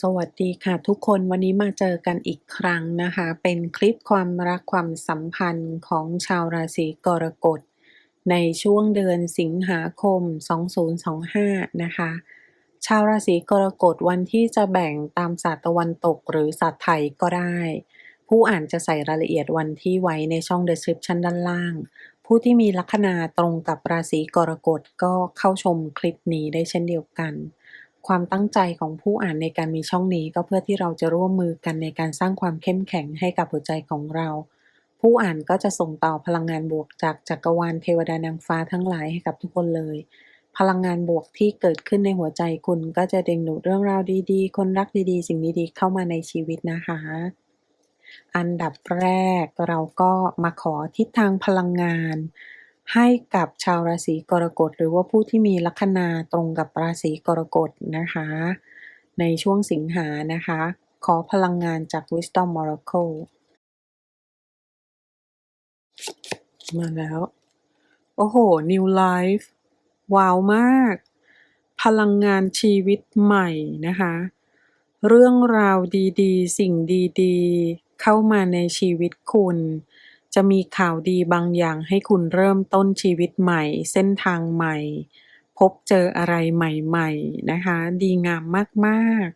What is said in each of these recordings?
สวัสดีค่ะทุกคนวันนี้มาเจอกันอีกครั้งนะคะ เป็นคลิปความรักความสัมพันธ์ของชาวราศีกรกฎ ในช่วงเดือนสิงหาคม 2025 นะคะ ชาวราศีกรกฎวันที่จะแบ่งตามศาสตร์ตะวันตกหรือศาสตร์ไทยก็ได้ ผู้อ่านจะใส่รายละเอียดวันที่ไว้ในช่อง description ด้านล่าง ผู้ที่มีลัคนาตรงกับราศีกรกฎก็เข้าชมคลิปนี้ได้เช่นเดียวกัน ความตั้งใจของผู้อ่านในการมีช่องนี้ก็เพื่อที่เราจะร่วมมือกันในการสร้างความเข้มแข็งให้กับหัวใจของเรา ผู้อ่านก็จะส่งต่อพลังงานบวกจากจักรวาลเทวดานางฟ้าทั้งหลายให้กับทุกคนเลย พลังงานบวกที่เกิดขึ้นในหัวใจคุณก็จะดึงดูดเรื่องราวดีๆ คนรักดีๆ สิ่งดีๆ เข้ามาในชีวิตนะคะ อันดับแรกเราก็มาขอทิศทางพลังงาน ให้กับชาวราศีกรกฎ หรือว่าผู้ที่มีลัคนาตรงกับราศีกรกฎนะคะ ในช่วงสิงหานะคะ ขอพลังงานจาก Wisdom Oracle มาแล้ว โอ้โห New Life ว้าวมาก พลังงานชีวิตใหม่นะคะ เรื่องราวดีๆ สิ่งดีๆ เข้ามาในชีวิตคุณ จะมีข่าวดีบางอย่างให้คุณเริ่มต้นชีวิตใหม่ เส้นทางใหม่ พบเจออะไรใหม่ๆนะคะ ดีงามมาก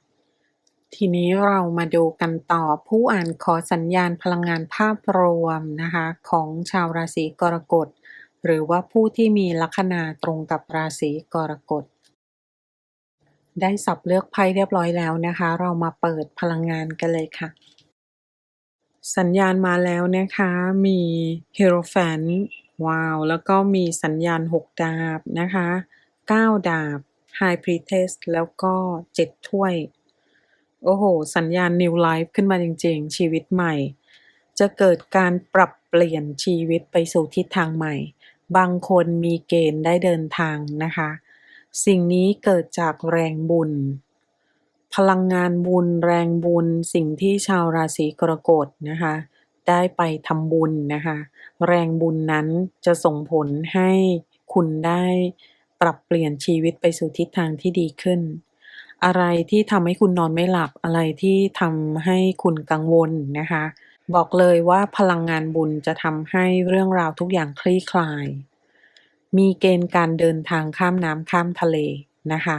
ๆ ทีนี้เรามาดูกันต่อผู้อ่านขอสัญญาณพลังงานภาพรวมนะคะของชาวราศีกรกฎหรือว่าผู้ที่มีลัคนาตรงกับราศีกรกฎได้สับเลือกไพ่เรียบร้อยแล้วนะคะ เรามาเปิดพลังงานกันเลยค่ะ สัญญาณมาแล้วนะคะ มีเฮโรแฟนว้าว แล้วก็มีสัญญาณ 6 ดาบนะคะ 9 ดาบ High Priestess แล้วก็ 7 ถ้วย โอ้โห สัญญาณ New Life ขึ้นมาจริง ๆ ชีวิตใหม่ จะเกิดการปรับเปลี่ยนชีวิตไปสู่ทิศทางใหม่ บางคนมีเกณฑ์ได้เดินทางนะคะ สิ่งนี้เกิดจากแรงบุญ พลังงานบุญ แรงบุญ สิ่งที่ชาวราศีกรกฎนะคะ ได้ไปทำบุญนะคะ แรงบุญนั้นจะส่งผลให้คุณได้ปรับเปลี่ยนชีวิตไปสู่ทิศทางที่ดีขึ้น อะไรที่ทำให้คุณนอนไม่หลับ อะไรที่ทำให้คุณกังวลนะคะ บอกเลยว่าพลังงานบุญจะทำให้เรื่องราวทุกอย่างคลี่คลาย มีเกณฑ์การเดินทางข้ามน้ำข้ามทะเลนะคะ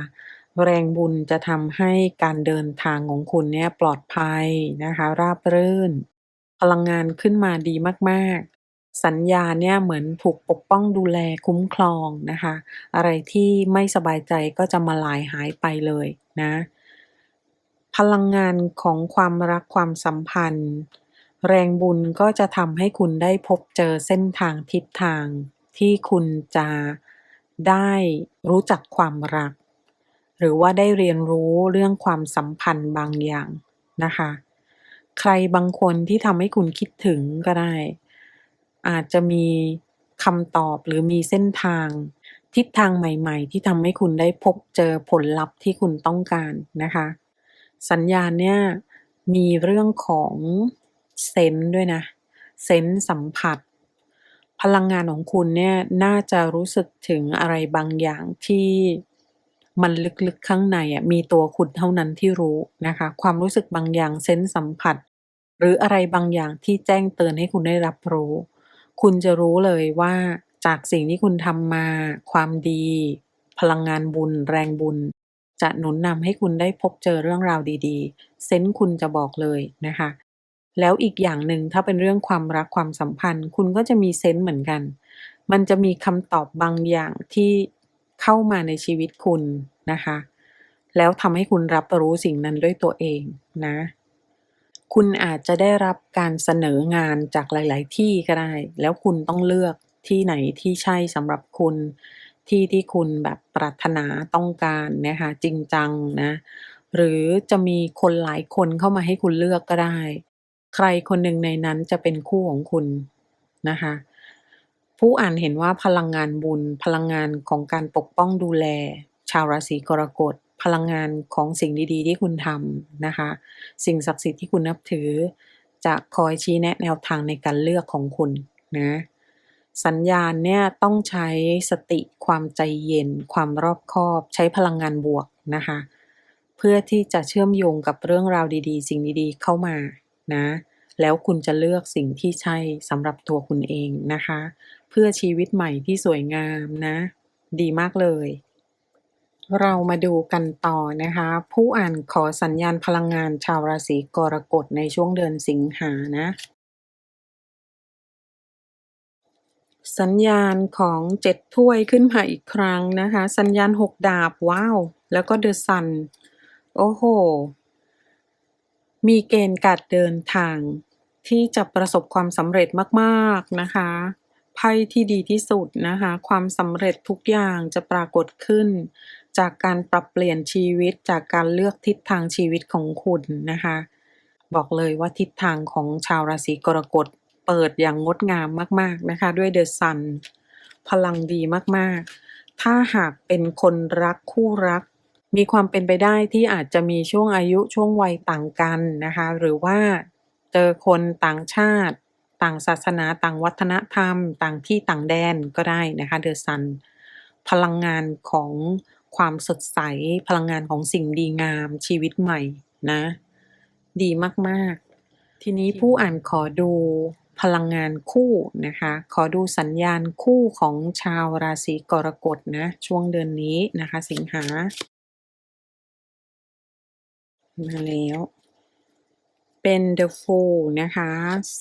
แรงบุญจะทำให้การเดินทางของคุณเนี่ยปลอดภัยนะคะ ราบรื่น พลังงานขึ้นมาดีมากๆ สัญญาเนี่ยเหมือนถูกปกป้องดูแลคุ้มครองนะคะ อะไรที่ไม่สบายใจก็จะมาลายหายไปเลยนะ พลังงานของความรักความสัมพันธ์ แรงบุญก็จะทำให้คุณได้พบเจอเส้นทางทิศทางที่คุณจะได้รู้จักความรัก หรือว่าได้เรียนรู้เรื่องความสัมพันธ์บางอย่างนะคะ ใครบางคนที่ทำให้คุณคิดถึงก็ได้ อาจจะมีคำตอบหรือมีเส้นทาง ทิศทางใหม่ ๆ ที่ทำให้คุณได้พบเจอผลลัพธ์ที่คุณต้องการนะคะ สัญญาณเนี่ยมีเรื่องของเซนด้วยนะ เซนส์สัมผัส พลังงานของคุณเนี่ยน่าจะรู้สึกถึงอะไรบางอย่างที่ มันลึกๆข้างในอะมีตัวคุณเท่านั้นที่รู้นะคะ ความรู้สึกบางอย่างเซนส์สัมผัส หรืออะไรบางอย่างที่แจ้งเตือนให้คุณได้รับรู้ คุณจะรู้เลยว่าจากสิ่งที่คุณทำมา ความดี พลังงานบุญ แรงบุญ จะหนุนนำให้คุณได้พบเจอเรื่องราวดีๆ เซนส์คุณจะบอกเลยนะคะ แล้วอีกอย่างหนึ่งถ้าเป็นเรื่องความรักความสัมพันธ์ คุณก็จะมีเซนส์เหมือนกัน มันจะมีคำตอบบางอย่างที่ เข้ามาในชีวิตคุณนะคะ แล้วทำให้คุณรับรู้สิ่งนั้นด้วยตัวเองนะ คุณอาจจะได้รับการเสนองานจากหลาย ๆ ที่ก็ได้ แล้วคุณต้องเลือกที่ไหนที่ใช่สำหรับคุณ ที่ที่คุณแบบปรารถนาต้องการนะคะจริงจังนะ หรือจะมีคนหลายคนเข้ามาให้คุณเลือกก็ได้ ใครคนหนึ่งในนั้นจะเป็นคู่ของคุณนะคะ ผู้อ่านเห็นว่าพลังงานบุญ พลังงานของการปกป้องดูแล ชาวราศีกรกฎ พลังงานของสิ่งดีๆ ที่คุณทำนะคะ สิ่งศักดิ์สิทธิ์ที่คุณนับถือ จะคอยชี้แนะแนวทางในการเลือกของคุณนะสัญญาณเนี่ยต้องใช้สติความใจเย็น ความรอบคอบ ใช้พลังงานบวกนะคะ เพื่อที่จะเชื่อมโยงกับเรื่องราวดีๆ สิ่งดีๆ เข้ามานะ แล้วคุณจะเลือกสิ่งที่ใช่สำหรับตัวคุณเองนะคะ เพื่อชีวิตใหม่ที่สวยงามนะ ดีมากเลย เรามาดูกันต่อนะคะ ผู้อ่านขอสัญญาณพลังงานชาวราศีกรกฎในช่วงเดือนสิงหานะ สัญญาณของเจ็ดถ้วยขึ้นมาอีกครั้งนะคะ สัญญาณหกดาบว้าว แล้วก็เดอะซัน โอ้โห มีเกณฑ์การเดินทางที่จะประสบความสำเร็จมาก ๆ นะคะ ไพ่ที่ดีที่สุดนะคะ ความสำเร็จทุกอย่างจะปรากฏขึ้น จากการปรับเปลี่ยนชีวิตจากการเลือกทิศทางชีวิตของคุณนะคะ บอกเลยว่าทิศทางของชาวราศีกรกฎเปิดอย่างงดงามมาก ๆนะคะ ด้วยเดอะซันพลังดีมากๆ ถ้าหากเป็นคนรักคู่รัก มีความเป็นไปได้ที่อาจจะมีช่วงอายุช่วงวัยต่างกันนะคะ หรือว่าเจอคนต่างชาติ ต่างศาสนา ต่างวัฒนธรรม ต่างที่ต่างแดนก็ได้นะคะเดอะซันพลังงานของความสดใส พลังงานของสิ่งดีงามชีวิตใหม่นะ ดีมาก ๆ ทีนี้ผู้อ่านขอดูพลังงานคู่นะคะ ขอดูสัญญาณคู่ของชาวราศีกรกฎนะ ช่วงเดือนนี้นะคะ สิงหา มาแล้ว เป็น The Fool นะคะ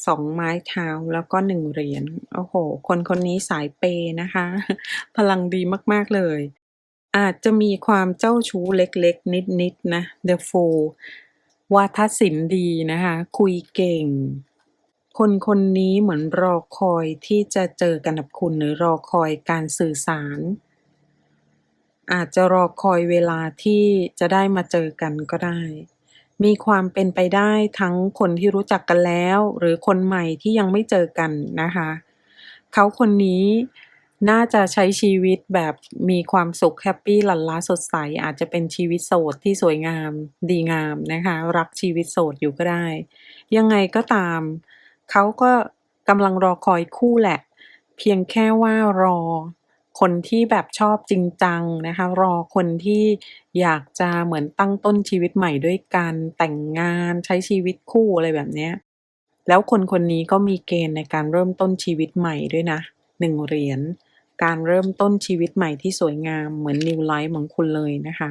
สองไม้เท้าแล้วก็หนึ่งเหรียญโอ้โห คนคนนี้สายเปย์นะคะ พลังดีมาก ๆ เลย อาจจะมีความเจ้าชู้เล็ก ๆ นิด ๆนะ The Fool วาทศิลป์ดีนะคะ คุยเก่ง คนคนนี้เหมือนรอคอยที่จะเจอกันกับคุณหรือรอคอยการสื่อสาร อาจจะรอคอยเวลาที่จะได้มาเจอกันก็ได้ มีความเป็นไปได้ทั้งคนที่รู้จักกันแล้ว หรือคนใหม่ที่ยังไม่เจอกันนะคะ เขาคนนี้น่าจะใช้ชีวิตแบบมีความสุขแฮปปี้หลั่นล้าสดใส อาจจะเป็นชีวิตโสดที่สวยงามดีงามนะคะ รักชีวิตโสดอยู่ก็ได้ ยังไงก็ตาม เขาก็กำลังรอคอยคู่แหละ เพียงแค่ว่ารอ คนที่แบบชอบจริงจังนะคะ รอคนที่อยากจะเหมือนตั้งต้นชีวิตใหม่ด้วยกันแต่งงานใช้ชีวิตคู่อะไรแบบเนี้ยแล้วคนคนนี้ก็มีเกณฑ์ในการเริ่มต้นชีวิตใหม่ด้วยนะหนึ่งเหรียญการเริ่มต้นชีวิตใหม่ที่สวยงามเหมือนนิวไลฟ์ของคุณเลยนะคะ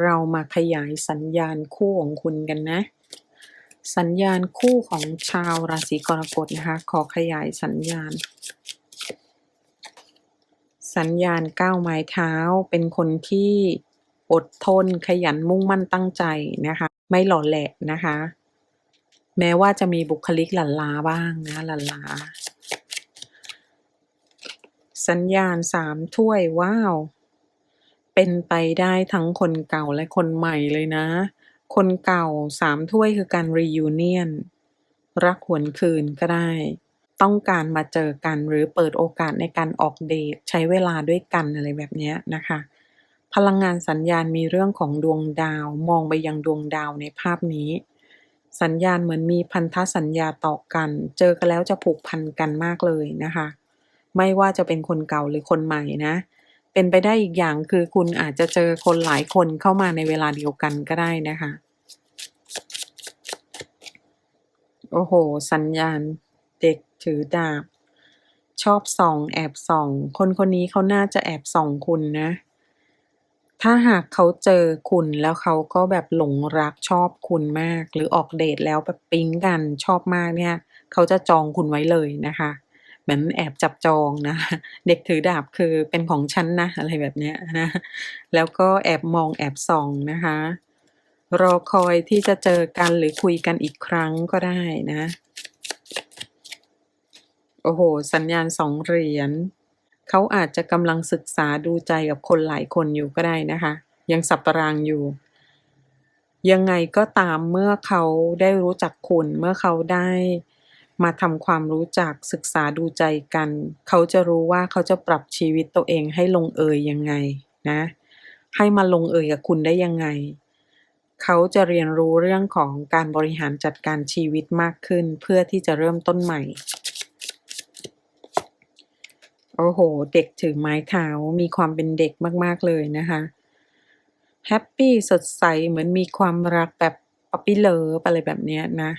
เรามาขยายสัญญาณคู่ของคุณกันนะ สัญญาณคู่ของชาวราศีกรกฎนะคะ ขอขยายสัญญาณ สัญญาณก้าวไม้เท้า เป็นคนที่อดทนขยันมุ่งมั่นตั้งใจนะคะ ไม่หล่อแหละนะคะ แม้ว่าจะมีบุคลิกหลันลาบ้างนะหลันลา สัญญาณสามถ้วยว้าว เป็นไปได้ทั้งคนเก่าและคนใหม่เลยนะ คนเก่าสามถ้วยคือการ reunion รักหวนคืนก็ได้ ต้องการมาเจอกัน หรือเปิดโอกาสในการออกเดทใช้เวลาด้วยกันอะไรแบบนี้นะคะ พลังงานสัญญาณมีเรื่องของดวงดาว มองไปยังดวงดาวในภาพนี้ สัญญาณเหมือนมีพันธสัญญาต่อกัน เจอกันแล้วจะผูกพันกันมากเลยนะคะ ไม่ว่าจะเป็นคนเก่าหรือคนใหม่นะ เป็นไปได้อีกอย่างคือคุณอาจจะเจอคนหลายคนเข้ามาในเวลาเดียวกันก็ได้นะคะโอ้โห สัญญาณเด็ก ถือดาบ ชอบส่อง แอบส่อง คนคนนี้เขาน่าจะแอบส่องคุณนะ ถ้าหากเขาเจอคุณแล้วเขาก็แบบหลงรักชอบคุณมาก หรือออกเดทแล้วแบบปิ๊งกันชอบมากเนี่ย เขาจะจองคุณไว้เลยนะคะเหมือนแอบจับจองนะ เด็กถือดาบคือเป็นของฉันนะอะไรแบบเนี้ยนะ แล้วก็แอบมองแอบส่องนะคะ รอคอยที่จะเจอกันหรือคุยกันอีกครั้งก็ได้นะ โอ้โห สัญญาณสองเหรียญเขาอาจจะกำลังศึกษาดูใจกับคนหลายคนอยู่ก็ได้นะคะ ยังสับตารางอยู่ ยังไงก็ตามเมื่อเขาได้รู้จักคุณ เมื่อเขาได้มาทำความรู้จักศึกษาดูใจกัน เขาจะรู้ว่าเขาจะปรับชีวิตตัวเองให้ลงเอยยังไงนะ ให้มาลงเอยกับคุณได้ยังไง เขาจะเรียนรู้เรื่องของการบริหารจัดการชีวิตมากขึ้น เพื่อที่จะเริ่มต้นใหม่ โอ้โห เด็กถือไม้เท้ามีความเป็นเด็กมากๆเลยนะคะแฮปปี้สดใสเหมือนมีความรักแบบป๊อปปี้เลิฟอะไรแบบนี้นะ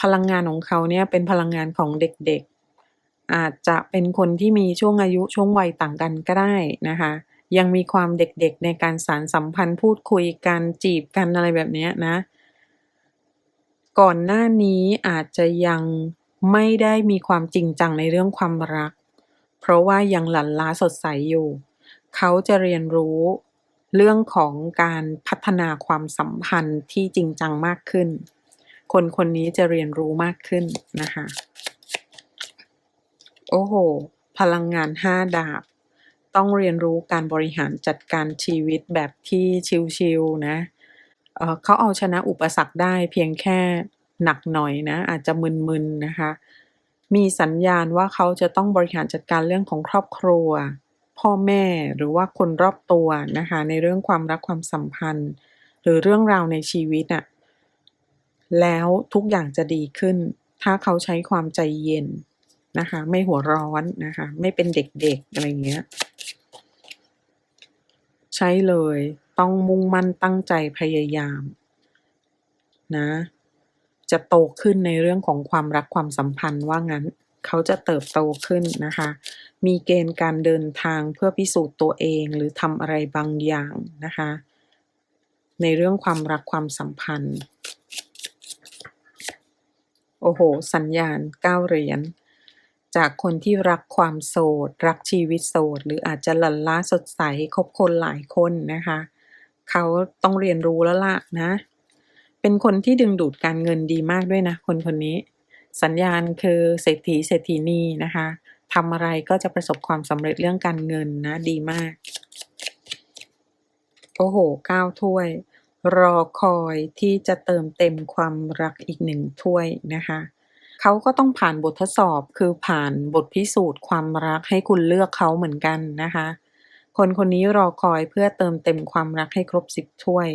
พลังงานของเขาเนี่ยเป็นพลังงานของเด็กๆ อาจจะเป็นคนที่มีช่วงอายุช่วงวัยต่างกันก็ได้นะคะ ยังมีความเด็กๆในการสารสัมพันธ์พูดคุยกันจีบกันอะไรแบบนี้นะ ก่อนหน้านี้อาจจะยังไม่ได้มีความจริงจังในเรื่องความรัก เพราะว่ายังหลั่นล้าสดใสอยู่ เขาจะเรียนรู้เรื่องของการพัฒนาความสัมพันธ์ที่จริงจังมากขึ้น คนคนนี้จะเรียนรู้มากขึ้นนะคะ โอ้โห พลังงานห้าดาบ ต้องเรียนรู้การบริหารจัดการชีวิตแบบที่ชิลๆนะเเขาเอาชนะอุปสรรคได้เพียงแค่หนักหน่อยนะ อาจจะมึนๆนะคะ มีสัญญาณว่าเขาจะต้องบริหารจัดการเรื่องของครอบครัว พ่อแม่หรือว่าคนรอบตัวนะคะในเรื่องความรักความสัมพันธ์ หรือเรื่องราวในชีวิตอะแล้วทุกอย่างจะดีขึ้น ถ้าเขาใช้ความใจเย็นนะคะไม่หัวร้อนนะคะไม่เป็นเด็กๆอะไรเงี้ยใช่เลยต้องมุ่งมั่นตั้งใจพยายามนะ จะโตขึ้นในเรื่องของความรักความสัมพันธ์ว่างั้น เขาจะเติบโตขึ้นนะคะ มีเกณฑ์การเดินทางเพื่อพิสูจน์ตัวเองหรือทำอะไรบางอย่างนะคะ ในเรื่องความรักความสัมพันธ์ โอ้โห สัญญาณก้าเหรียญจากคนที่รักความโสด รักชีวิตโสด หรืออาจจะหลั่นล้าสดใสคบคนหลายคนนะคะ เขาต้องเรียนรู้แล้วล่ะนะ เป็นคนที่ดึงดูดการเงินดีมากด้วยนะ คนคนนี้ สัญญาณคือเศรษฐีเศรษฐีนีนะคะทำอะไรก็จะประสบความสำเร็จเรื่องการเงินนะ ดีมาก โอ้โหเก้าถ้วย รอคอยที่จะเติมเต็มความรักอีกหนึ่งถ้วยนะคะเขาก็ต้องผ่านบททดสอบคือผ่านบทพิสูจน์ความรักให้คุณเลือกเขาเหมือนกันนะคะ คนคนนี้รอคอยเพื่อเติมเต็มความรักให้ครบสิบถ้วย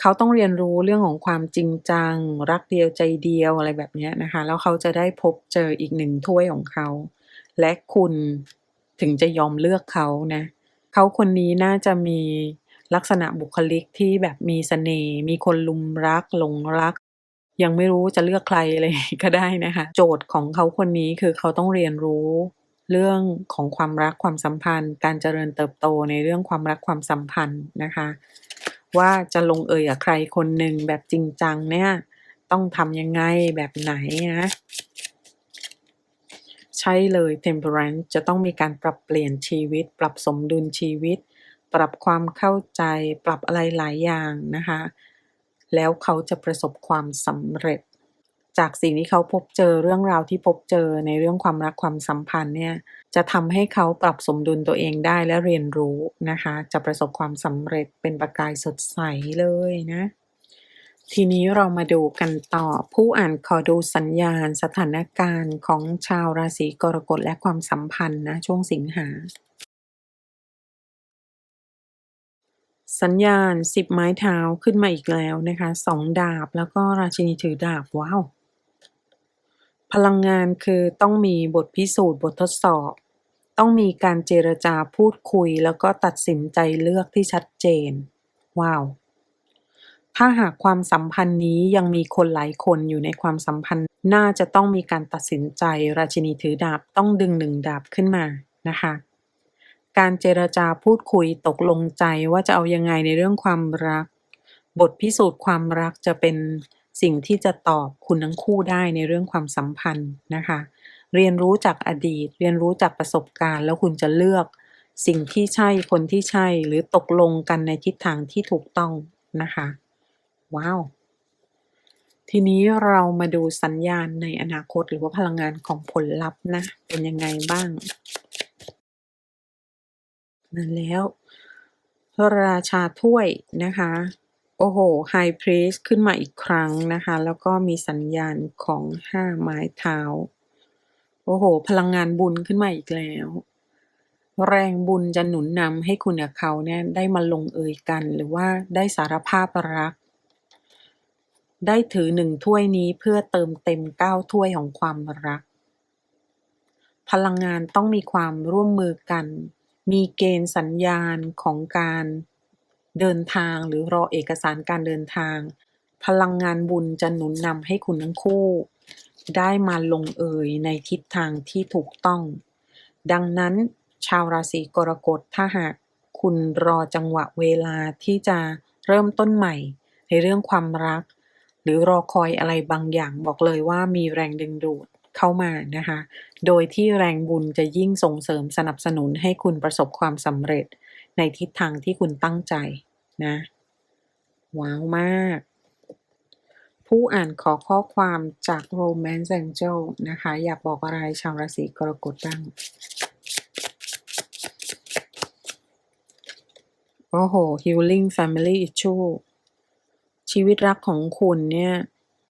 เขาต้องเรียนรู้เรื่องของความจริงจัง รักเดียวใจเดียวอะไรแบบนี้นะคะ แล้วเขาจะได้พบเจออีกหนึ่งถ้วยของเขา และคุณถึงจะยอมเลือกเขานะเขาคนนี้น่าจะมีลักษณะบุคลิกที่แบบมีเสน่ห์มีคนลุมรักหลงรัก ยังไม่รู้จะเลือกใครเลยก็ได้นะคะ โจทย์ของเขาคนนี้คือเขาต้องเรียนรู้เรื่องของความรักความสัมพันธ์ การเจริญเติบโตในเรื่องความรักความสัมพันธ์นะคะ ว่าจะลงเอยกับใครคนหนึ่งแบบจริงจังเนี่ย ต้องทำยังไงแบบไหนนะใช่เลย temperance จะต้องมีการปรับเปลี่ยนชีวิต ปรับสมดุลชีวิต ปรับความเข้าใจ ปรับอะไรหลายอย่างนะคะ แล้วเขาจะประสบความสำเร็จ จากสิ่งที่เขาพบเจอเรื่องราวที่พบเจอในเรื่องความรักความสัมพันธ์เนี่ยจะทำให้เขาปรับสมดุลตัวเองได้และเรียนรู้นะคะ จะประสบความสำเร็จเป็นประกายสดใสเลยนะ ทีนี้เรามาดูกันต่อผู้อ่านขอดูสัญญาณสถานการณ์ของชาวราศีกรกฎและความสัมพันธ์นะช่วงสิงหาสัญญาณสิบไม้เท้าขึ้นมาอีกแล้วนะคะสองดาบแล้วก็ราชินีถือดาบว้าว พลังงานคือต้องมีบทพิสูจน์บททดสอบ ต้องมีการเจรจาพูดคุย แล้วก็ตัดสินใจเลือกที่ชัดเจน ว้าว ถ้าหากความสัมพันธ์นี้ยังมีคนหลายคนอยู่ในความสัมพันธ์ น่าจะต้องมีการตัดสินใจราชินีถือดาบต้องดึงหนึ่งดาบขึ้นมานะคะการเจรจาพูดคุยตกลงใจว่าจะเอายังไงในเรื่องความรัก บทพิสูจน์ความรักจะเป็น สิ่งที่จะตอบคุณทั้งคู่ได้ในเรื่องความสัมพันธ์นะคะ เรียนรู้จากอดีต เรียนรู้จากประสบการณ์ แล้วคุณจะเลือกสิ่งที่ใช่คนที่ใช่ หรือตกลงกันในทิศทางที่ถูกต้องนะคะ ว้าว ทีนี้เรามาดูสัญญาณในอนาคตหรือว่าพลังงานของผลลัพธ์นะ เป็นยังไงบ้างนั่นแล้ว ราชาถ้วยนะคะ โอ้โห ไฮเพรสขึ้นมาอีกครั้งนะคะ แล้วก็มีสัญญาณของห้าไม้เท้า โอ้โห พลังงานบุญขึ้นมาอีกแล้ว แรงบุญจะหนุนนำให้คุณกับเขาเนี่ยได้มาลงเอยกัน หรือว่าได้สารภาพรัก ได้ถือหนึ่งถ้วยนี้เพื่อเติมเต็มเก้าถ้วยของความรัก พลังงานต้องมีความร่วมมือกัน มีเกณฑ์สัญญาณของการ เดินทางหรือรอเอกสารการเดินทาง พลังงานบุญจะหนุนนำให้คุณทั้งคู่ ได้มาลงเอยในทิศทางที่ถูกต้อง ดังนั้นชาวราศีกรกฎถ้าหากคุณรอจังหวะเวลาที่จะเริ่มต้นใหม่ ในเรื่องความรัก หรือรอคอยอะไรบางอย่างบอกเลยว่ามีแรงดึงดูดเข้ามานะคะ โดยที่แรงบุญจะยิ่งส่งเสริมสนับสนุนให้คุณประสบความสำเร็จ ในทิศทางที่คุณตั้งใจนะ ว้าวมาก ผู้อ่านขอข้อความจาก Romance Angel นะคะ อยากบอกอะไรชาวราศีกรกฎบ้าง โอ้โห Healing Family Issue ชีวิตรักของคุณเนี่ย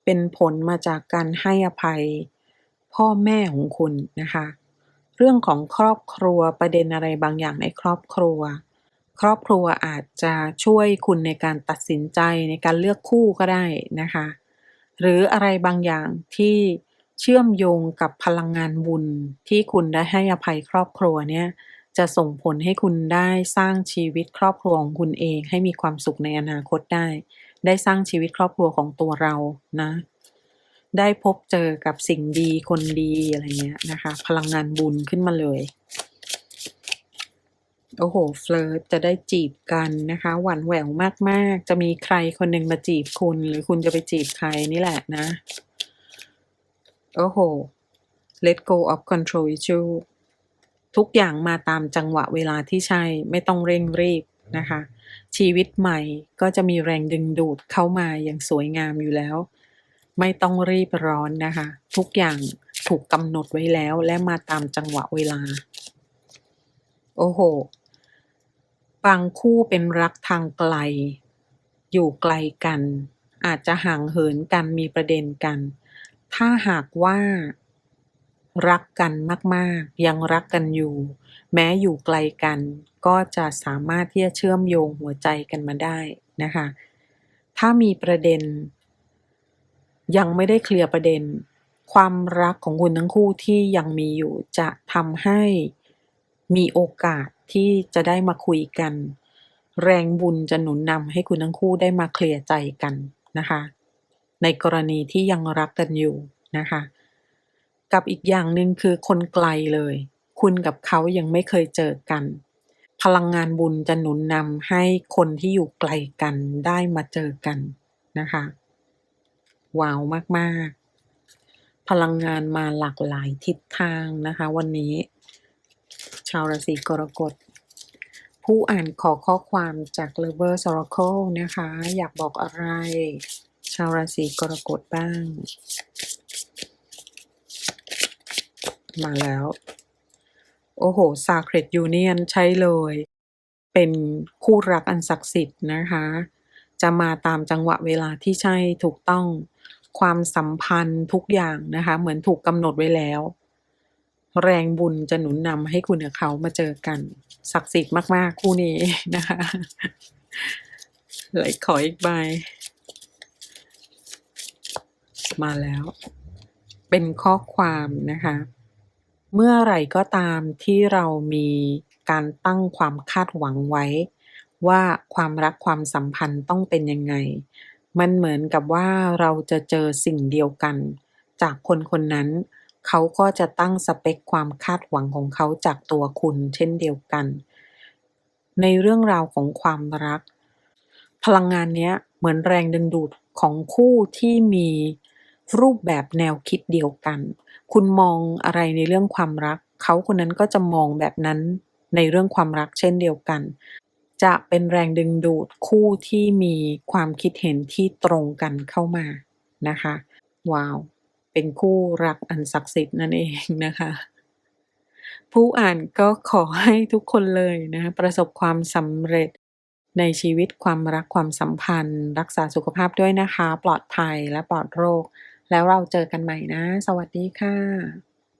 เป็นผลมาจากการให้อภัยพ่อแม่ของคุณนะคะ เรื่องของครอบครัวประเด็นอะไรบางอย่างในครอบครัว ครอบครัวอาจจะช่วยคุณในการตัดสินใจในการเลือกคู่ก็ได้นะคะ หรืออะไรบางอย่างที่เชื่อมโยงกับพลังงานบุญที่คุณได้ให้อภัยครอบครัวเนี่ยจะส่งผลให้คุณได้สร้างชีวิตครอบครัวของคุณเองให้มีความสุขในอนาคตได้ ได้สร้างชีวิตครอบครัวของตัวเรานะ ได้พบเจอกับสิ่งดีคนดีอะไรเงี้ยนะคะ พลังงานบุญขึ้นมาเลย โอ้โหเฟลิร์ตจะได้จีบกันนะคะ หวานแหววมากๆ จะมีใครคนหนึ่งมาจีบคุณ หรือคุณจะไปจีบใครนี่แหละนะ โอ้โห let go of control issue ทุกอย่างมาตามจังหวะเวลาที่ใช่ไม่ต้องเร่งรีบนะคะ ชีวิตใหม่ก็จะมีแรงดึงดูดเข้ามาอย่างสวยงามอยู่แล้ว ไม่ต้องรีบร้อนนะคะ ทุกอย่างถูกกำหนดไว้แล้วและมาตามจังหวะเวลา โอ้โห บางคู่เป็นรักทางไกล อยู่ไกลกัน อาจจะห่างเหินกันมีประเด็นกัน ถ้าหากว่า รักกันมากๆ ยังรักกันอยู่ แม้อยู่ไกลกัน ก็จะสามารถที่จะเชื่อมโยงหัวใจกันมาได้นะคะ ถ้ามีประเด็น ยังไม่ได้เคลียร์ประเด็น ความรักของคุณทั้งคู่ที่ยังมีอยู่จะทำให้มีโอกาส ที่จะได้มาคุยกัน แรงบุญจะหนุนนำให้คุณทั้งคู่ได้มาเคลียร์ใจกันนะคะ ในกรณีที่ยังรักกันอยู่นะคะ กับอีกอย่างหนึ่งคือคนไกลเลย คุณกับเขายังไม่เคยเจอกัน พลังงานบุญจะหนุนนำให้คนที่อยู่ไกลกันได้มาเจอกันนะคะว้าวมาก ๆ พลังงานมาหลากหลายทิศทางนะคะ วันนี้าวราศีกรกฎ ผู้อ่านขอข้อความจาก Lover Oracle นะคะ อยากบอกอะไร ชาวราศีกรกฎบ้าง มาแล้ว โอ้โห Sacred Union ใช่เลย เป็นคู่รักอันศักดิ์สิทธิ์นะคะ จะมาตามจังหวะเวลาที่ใช่ถูกต้องความสัมพันธ์ทุกอย่างนะคะ เหมือนถูกกำหนดไว้แล้ว แรงบุญจะหนุนนำให้คุณกับเขามาเจอกัน ศักดิ์สิทธิ์มาก ๆ คู่นี้นะคะเลยขออีกใบ มาแล้ว เป็นข้อความนะคะ เมื่อไรก็ตามที่เรามีการตั้งความคาดหวังไว้ ว่าความรักความสัมพันธ์ต้องเป็นยังไง มันเหมือนกับว่าเราจะเจอสิ่งเดียวกัน จากคนคนนั้น เขาก็จะตั้งสเปคความคาดหวังของเขาจากตัวคุณเช่นเดียวกัน ในเรื่องราวของความรัก พลังงานเนี้ยเหมือนแรงดึงดูดของคู่ที่มีรูปแบบแนวคิดเดียวกัน คุณมองอะไรในเรื่องความรัก เขาคนนั้นก็จะมองแบบนั้นในเรื่องความรักเช่นเดียวกัน จะเป็นแรงดึงดูดคู่ที่มีความคิดเห็นที่ตรงกันเข้ามานะคะ ว้าว เป็นคู่รักอันศักดิ์สิทธิ์นั่นเองนะคะ ผู้อ่านก็ขอให้ทุกคนเลยนะประสบความสำเร็จในชีวิตความรักความสัมพันธ์ รักษาสุขภาพด้วยนะคะ ปลอดภัยและปลอดโรค แล้วเราเจอกันใหม่นะ สวัสดีค่ะ